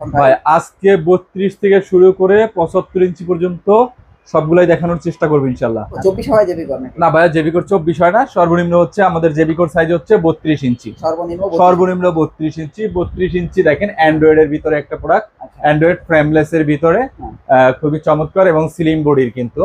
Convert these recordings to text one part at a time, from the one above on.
ভাই। আজকে বত্রিশ থেকে শুরু করে পঁচাত্তর ইঞ্চি পর্যন্ত সবগুলাই দেখানোর চেষ্টা করব ইনশাল্লাহ। চব্বিশ হয় না ভাইয়া জেবিকর চব্বিশ হয় না সর্বনিম্ন হচ্ছে আমাদের জেবিকর সাইজ হচ্ছে বত্রিশ ইঞ্চি। সর্বনিম্ন বত্রিশ। ইঞ্চি বত্রিশ ইঞ্চি দেখেন অ্যান্ড্রয়েড এর ভিতরে একটা প্রোডাক্ট। অ্যান্ড্রয়েড ফ্রেমলেস এর ভিতরে আহ, খুবই চমৎকার এবং স্লিম বডির কিন্তু।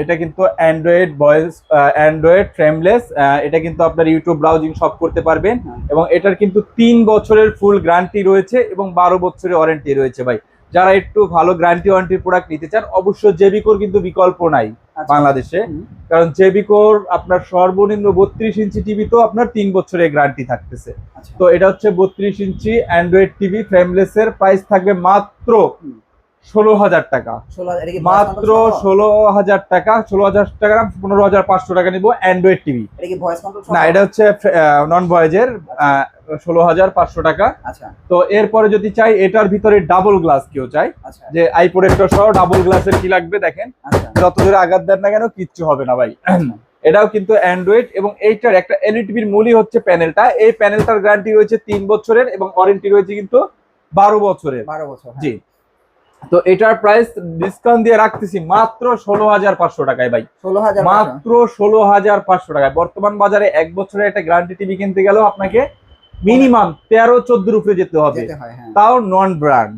এটা কিন্তু অ্যান্ড্রয়েড ভয়েস অ্যান্ড্রয়েড ফ্রেমলেস এটা কিন্তু আপনার ইউটিউব ব্রাউজিং সব করতে পারবেন এবং এটার কিন্তু তিন বছরের ফুল গ্যারান্টি রয়েছে এবং বারো বছরের ওয়ারেন্টি রয়েছে ভাই যারা একটু ভালো গ্যারান্টি ওয়ারেন্টির প্রোডাক্ট নিতে চান অবশ্যই জেবিকোর কিন্তু বিকল্প নাই আচ্ছা। বাংলাদেশে কারণ জেবিকোর আপনার সর্বনিম্ন বত্রিশ ইঞ্চি টিভি তো আপনার তিন বছরের গ্যারান্টি থাকতেছে আচ্ছা। তো এটা হচ্ছে বত্রিশ ইঞ্চি অ্যান্ড্রয়েড টিভি ফ্রেমলেস এর প্রাইস থাকবে মাত্র। ষোলো হাজার টাকা। মাত্র? ষোলো হাজার টাকা ষোলো হাজার টাকা পনেরো হাজার পাঁচশো টাকা নিবো অ্যান্ড্রয়েড টিভি না এটা হচ্ছে নন ভয়েজের ষোলো হাজার পাঁচশো টাকা। আচ্ছা। তো এরপরে যদি চাই এটার ভিতরে ডাবল গ্লাস কেউ চাই আচ্ছা। যে আই সহ ডাবল গ্লাসের কি লাগবে দেখেন? আচ্ছা। যত জোরে আঘাত দেন না কেন কিচ্ছু হবে না ভাই। এটাও কিন্তু অ্যান্ড্রয়েড এবং এইটার একটা এলইডিবির মূলই হচ্ছে প্যানেলটা এই প্যানেলটার গ্যারান্টি রয়েছে তিন বছরের এবং ওয়ারেন্টি রয়েছে কিন্তু বারো বছরের। বারো বছর হ্যাঁ। জি। তো এটার প্রাইস ডিসকাউন্ট দিয়ে রাখতেছি মাত্র ষোলো হাজার পাঁচশো টাকায় ভাই। ষোলো হাজার মাত্র ষোলো হাজার পাঁচশো টাকায়। বর্তমান বাজারে এক বছরে একটা গ্যারান্টি টিভি কিনতে গেলেও আপনাকে মিনিমাম তেরো চোদ্দোর উপরে যেতে হবে। হয় তাও নন ব্র্যান্ড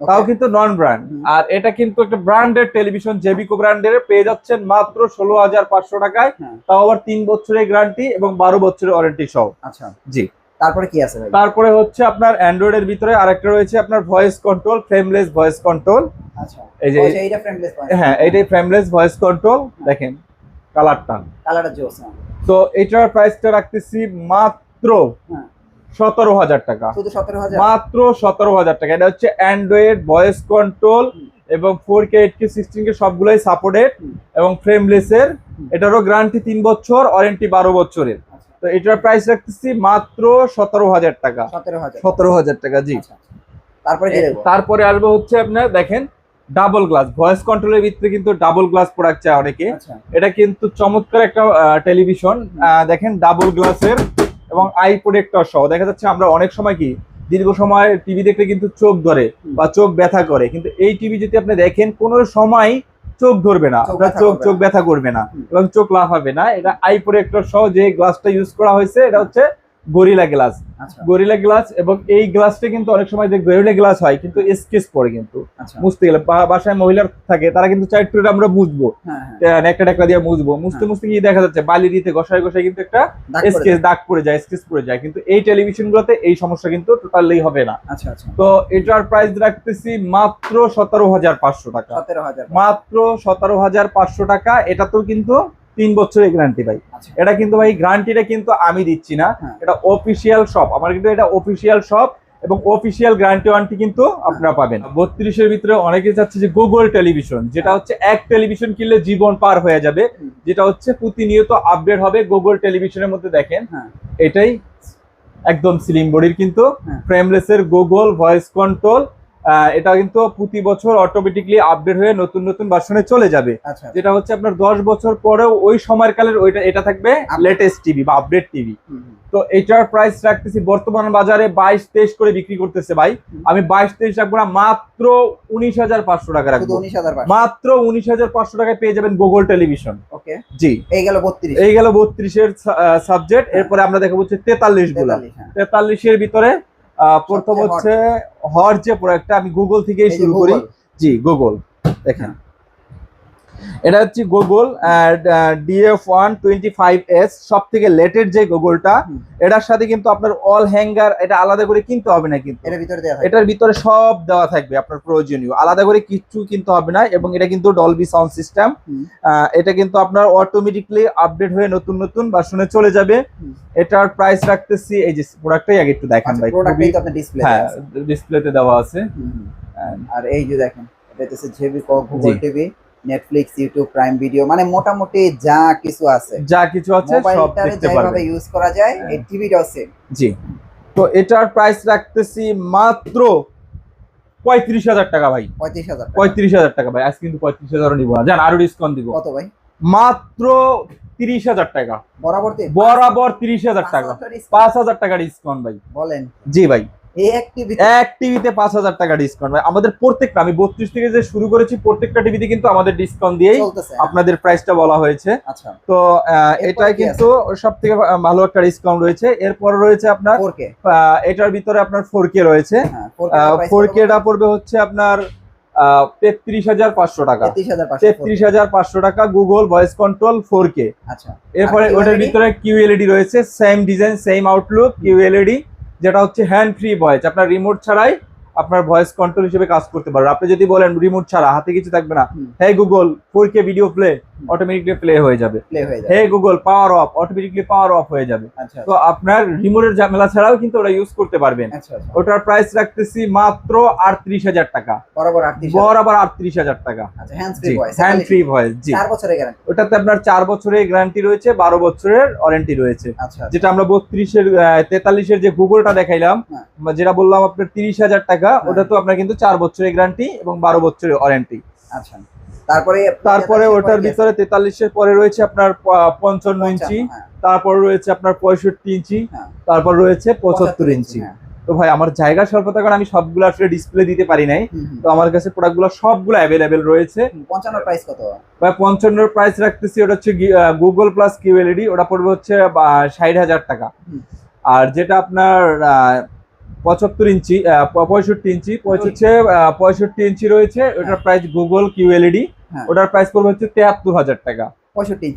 তাও কিন্তু নন ব্র্যান্ড আর এটা কিন্তু একটা ব্র্যান্ডের টেলিভিশন জেবিকো ব্র্যান্ডের পেয়ে যাচ্ছেন মাত্র ষোলো হাজার পাঁচশো টাকায়। হ্যাঁ। তাও আবার তিন বছরের গ্যারান্টি এবং বারো বছরের ওয়ারেন্টি সহ। আচ্ছা। জি। তারপরে কি আছে ভাই? তারপরে হচ্ছে আপনার অ্যান্ড্রয়েড এর ভিতরে আরেকটা রয়েছে আপনার voice control frameless voice control আচ্ছা। এই যে এইটা ফ্রেমলেস হ্যাঁ এইটাই ফ্রেমলেস ভয়েস কন্ট্রোল দেখেন কালারটা কালারটা জোস হ্যাঁ। তো এটার প্রাইসটা রাখতেছি মাত্র হ্যাঁ। সতেরো হাজার টাকা। মাত্র সতেরো হাজার টাকা। এটা হচ্ছে অ্যান্ড্রয়েড ভয়েস কন্ট্রোল এবং four K eight K sixteen K সবগুলোই সাপোর্টেড এবং ফ্রেমলেস এর এটারও গ্যারান্টি তিন বছর ওয়ারেন্টি বারো বছরের। তো এটার প্রাইস রাখতেছি মাত্র সতেরো হাজার টাকা। সতেরো হাজার। টাকা জি। আচ্ছা, আচ্ছা। তারপরে তারপরে আসবে হচ্ছে আপনার দেখেন ডাবল গ্লাস ভয়েস কন্ট্রোলের ভিতরে কিন্তু ডাবল গ্লাস প্রোডাক্ট চায় অনেকে। আচ্ছা। এটা কিন্তু চমৎকার একটা টেলিভিশন দেখেন ডাবল গ্লাসের এবং আই প্রোটেক্টর সহ। দেখা যাচ্ছে আমরা অনেক সময় কি দীর্ঘ সময় টিভি দেখলে কিন্তু চোখ ধরে বা চোখ ব্যথা করে। কিন্তু এই টিভি যদি আপনি দেখেন কোনো সময় চোখ ধরবে না আপনার চোখ চোখ। ব্যথা করবে না। এবং চোখ লাফাবে না। এটা আই প্রোটেক্টর সহ যে গ্লাসটা ইউজ করা হয়েছে। এটা হচ্ছে গরিলা গ্লাস। আচ্ছা। গরিলা গ্লাস এবং এই গ্লাসটা কিন্তু অনেক সময় যে গরিলা গ্লাস হয় কিন্তু স্কেচ পড়ে কিন্তু। আচ্ছা। মুছতে গেলে বাসায় মহিলা থাকে তারা কিন্তু চাই একটু আমরা মুছবো। হ্যাঁ হ্যাঁ। একটা টাকা দিয়ে মুছবো। মুছতে হ্যাঁ। মুছতে কি দেখা যাচ্ছে বালি দিতে ঘষায় ঘষায় কিন্তু একটা স্কেচ। দাগ পড়ে যায় স্কেচ পড়ে যায়। কিন্তু এই টেলিভিশন গুলোতে এই সমস্যা কিন্তু টোটালি হবে না। আচ্ছা তো এটার প্রাইস রাখতেছি মাত্র সতেরো হাজার পাঁচশো টাকা। মাত্র সতেরো হাজার পাঁচশো টাকা এটা তো কিন্তু তিন বছরের গ্যারান্টি ভাই। আচ্ছা। এটা কিন্তু ভাই গ্যারান্টিটা কিন্তু আমি দিচ্ছি না। হ্যাঁ। এটা অফিসিয়াল শপ আমার কিন্তু এটা অফিসিয়াল শপ এবং অফিসিয়াল গ্যারান্টি ওয়ারেন্টি কিন্তু আপনারা পাবেন। বত্রিশের ভিতরে অনেকে চাচ্ছে যে গুগল টেলিভিশন যেটা হচ্ছে এক টেলিভিশন কিনলে জীবন পার হয়ে যাবে। যেটা হচ্ছে প্রতিনিয়ত আপডেট হবে গুগল টেলিভিশনের মধ্যে দেখেন। হ্যাঁ। এটাই একদম স্লিম বডির কিন্তু হ্যাঁ। ফ্রেমলেসের গুগল ভয়েস কন্ট্রোল এটা কিন্তু প্রতি বছর অটোমেটিকলি আপডেট হয়ে নতুন নতুন ভার্সনে চলে যাবে। আচ্ছা। যেটা হচ্ছে আপনার দশ বছর পরেও ওই সময়ের কালের ওইটা এটা থাকবে লেটেস্ট টিভি বা আপডেট টিভি। তো এটার প্রাইস রাখতেছি বর্তমান বাজারে বাইশ তেইশ করে বিক্রি করতেছে ভাই। আমি বাইশ তেইশ রাখব না মাত্র উনিশ হাজার পাঁচশো টাকা রাখব। মাত্র উনিশ হাজার পাঁচশো টাকায় পেয়ে যাবেন গুগল টেলিভিশন ওকে। জি। এই গেল বত্রিশ। এই গেল বত্রিশের সাবজেক্ট এরপরে আমরা দেখাবো হচ্ছে তেতাল্লিশগুলা হ্যাঁ। তেতাল্লিশের ভিতরে প্রথম হচ্ছে হর যে প্রোডাক্টটা আমি গুগল থেকেই শুরু করি। জি গুগল দেখেন। এটা হচ্ছে Google DF one twenty five S সব থেকে লেটের যে গুগলটা। এটার সাথে কিন্তু আপনার অল হ্যাঙ্গার এটা আলাদা করে কিনতে হবে না কিন্তু। এটার ভিতরে এটার ভিতরে সব দেওয়া থাকবে আপনার প্রয়োজনীয়। আলাদা করে কিচ্ছু কিনতে হবে না এবং এটা কিন্তু ডলবি সাউন্ড সিস্টেম। এটা কিন্তু আপনার অটোমেটিকলি আপডেট হয়ে নতুন নতুন বা শুনে চলে যাবে। এটার প্রাইস রাখতেছি এই যে প্রোডাক্টটাই আগে একটু দেখান আচ্ছা ভাই প্রোডাক্টই খুবই- তো আপনার ডিসপ্লে হ্যাঁ ডিসপ্লেতে দেওয়া আছে। আর এই যে দেখেন এটা হচ্ছে JB Google TV Netflix YouTube Prime video মানে মোটামুটি যা কিছু আছে। যা কিছু আছে সব দেখতে পারবেন। ইউজ করা যায় হ্যাঁ। এই টিভিটাও সেম জি। তো এটার প্রাইস রাখতেছি মাত্র পঁয়ত্রিশ হাজার টাকা ভাই। পঁয়ত্রিশ হাজার টাকা। পঁয়ত্রিশ হাজার টাকা ভাই আজ কিন্তু পঁয়ত্রিশ হাজারও নিবো না। জান আরও ডিসকাউন্ট দিব। কত ভাই? মাত্র তিরিশ হাজার টাকা। বরাবর বরাবর তিরিশ হাজার টাকা। পাঁচ হাজার টাকা ডিসকাউন্ট ভাই। বলেন। জি ভাই। এক টিভি টিভিতে পাঁচ হাজার টাকা ডিসকাউন্ট আমাদের প্রত্যেকটা আমি বত্রিশ থেকে যে শুরু করেছি প্রত্যেকটা টিভিতে কিন্তু আমাদের ডিসকাউন্ট দিয়েই আপনাদের প্রাইসটা বলা হয়েছে। আচ্ছা। তো কিন্তু সব থেকে ভালো একটা ডিসকাউন্ট রয়েছে। এরপর রয়েছে আপনার 4K আহ, এটার ভিতরে আপনার ফোর কে রয়েছে। হ্যাঁ 4K ফোর কেটা পড়বে হচ্ছে আপনার তেত্রিশ হাজার পাঁচশো টাকা। তেত্রিশ হাজার পাঁচশো টাকা Google voice control four K আচ্ছা। এরপরে ওটার ভিতরে কিউএলইডি রয়েছে same design same outlook QLED যেটা হচ্ছে হ্যান্ড ফ্রি ভয়েস আপনার রিমোট ছাড়াই আপনার ভয়েস কন্ট্রোল হিসেবে কাজ করতে পারবে। আপনি যদি বলেন রিমোট ছাড়া হাতে কিছু থাকবে না। Hey Google four K video play automatically play হয়ে যাবে। Hey Google power off automatically power off হয়ে যাবে। আচ্ছা তো আপনার রিমোটের ঝামেলা ছাড়াও কিন্তু ওটা ইউজ করতে পারবেন। আচ্ছা আচ্ছা। ওটার প্রাইস রাখতেছি মাত্র আটত্রিশ হাজার টাকা। বরাবর 38 বর আবার আটত্রিশ হাজার টাকা। আচ্ছা হ্যান্ড ফ্রি ভয়েস জি। 4 বছরের গ্যারান্টি ওটাতে আপনার চার বছরের গ্যারান্টি রয়েছে বারো বছরের ওয়ারেন্টি রয়েছে। আচ্ছা যেটা আমরা বত্রিশের তেতাল্লিশের যে গুগলটা দেখাইলাম হ্যাঁ। যেটা বললাম আপনার তিরিশ হাজার টাকা ওটা তো আপনার কিন্তু চার বছরের গ্যারান্টি এবং বারো বছরের ওয়ারেন্টি আচ্ছা। তারপরে তারপরে ওটার ভিতরে তেতাল্লিশের পরে রয়েছে আপনার পঞ্চান্ন ইঞ্চি হ্যাঁ, তারপর রয়েছে আপনার পঁয়ষট্টি ইঞ্চি হ্যাঁ। তারপর রয়েছে পঁচাত্তর ইঞ্চি হ্যাঁ। তো ভাই আমার জায়গা স্বল্পতার কারণে আমি সবগুলো আসলে ডিসপ্লে দিতে পারি নাই। তো আমার কাছে প্রোডাক্টগুলো সবগুলো অ্যাভেলেবেল রয়েছে। 55 প্রাইস কত? ভাই পঞ্চান্নর প্রাইস রাখতেছি ওটা হচ্ছে গুগল প্লাস কিউএলইডি ওটা পড়বে হচ্ছে ষাট হাজার টাকা। আর যেটা আপনার পঁচাত্তর ইঞ্চি পঁয়ষট্টি ইঞ্চি হচ্ছে পঁয়ষট্টি ইঞ্চি রয়েছে। ওটার প্রাইস গুগল কিউএলইডি হ্যাঁ। ওটার প্রাইস পড়বে হচ্ছে তেহাত্তর হাজার টাকা।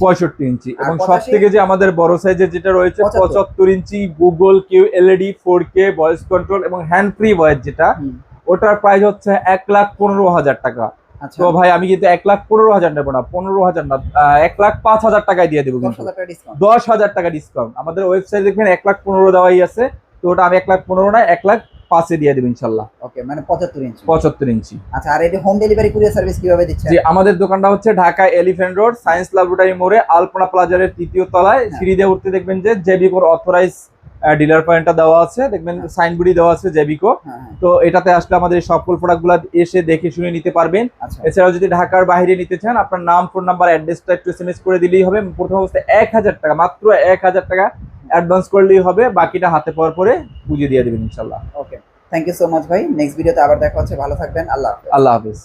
পঁয়ষট্টি ইঞ্চি। এবং সব থেকে যে আমাদের বড় সাইজের যেটা রয়েছে পঁচাত্তর। Inch Google Q LED four K voice control এবং হ্যান্ড ফ্রি ভয়েস যেটা ওটার প্রাইস হচ্ছে এক লাখ পনেরো হাজার টাকা। আচ্ছা। তো ভাই আমি কিন্তু এক লাখ পনেরো হাজার নেব না পনেরো হাজার না এক লাখ পাঁচ হাজার টাকায় দিয়ে দেবো কিন্তু। 10000 টাকা ডিসকাউন্ট দশ হাজার টাকা ডিসকাউন্ট আমাদের ওয়েবসাইট দেখবেন এক লাখ পনেরো দেওয়াই আছে। ওটা আমি এক লাখ পনেরো না এক লাখ পাঁচে দিয়ে দেবো ইনশাল্লাহ। ওকে মানে 75 ইঞ্চি পঁচাত্তর ইঞ্চি আচ্ছা আর এটা হোম ডেলিভারি কুরিয়ার সার্ভিস কীভাবে দিচ্ছে? যে আমাদের দোকানটা হচ্ছে Dhaka Elephant Road Science Laboratory মোড়ে আলপনা প্লাজারের তৃতীয় তলায়। হ্যাঁ। সিঁড়ি দিয়ে উঠতে দেখবেন যে জেবিকোর অথরাইজ ডিলার পয়েন্টটা দেওয়া আছে। দেখবেন হ্যাঁ। সাইনবোর্ডই দেওয়া আছে জেবিকো হ্যাঁ হ্যাঁ। তো এটাতে আসলে আমাদের সকল প্রোডাক্টগুলো এসে দেখে শুনে নিতে পারবেন। আচ্ছা। এছাড়াও যদি ঢাকার বাইরে নিতে চান আপনার নাম ফোন নাম্বার অ্যাড্রেসটা একটু এসএমএস করে দিলেই হবে। প্রথম অবস্থায় এক হাজার টাকা মাত্র এক হাজার টাকা অ্যাডভান্স করলেই হবে বাকিটা হাতে পর পরে বুঝিয়ে দিয়ে দেবেন ইনশাল্লাহ okay thank you so much ভাই। নেক্সট ভিডিওতে আবার দেখা হচ্ছে। ভালো থাকবেন। আল্লাহ আল্লাহ হাফিজ।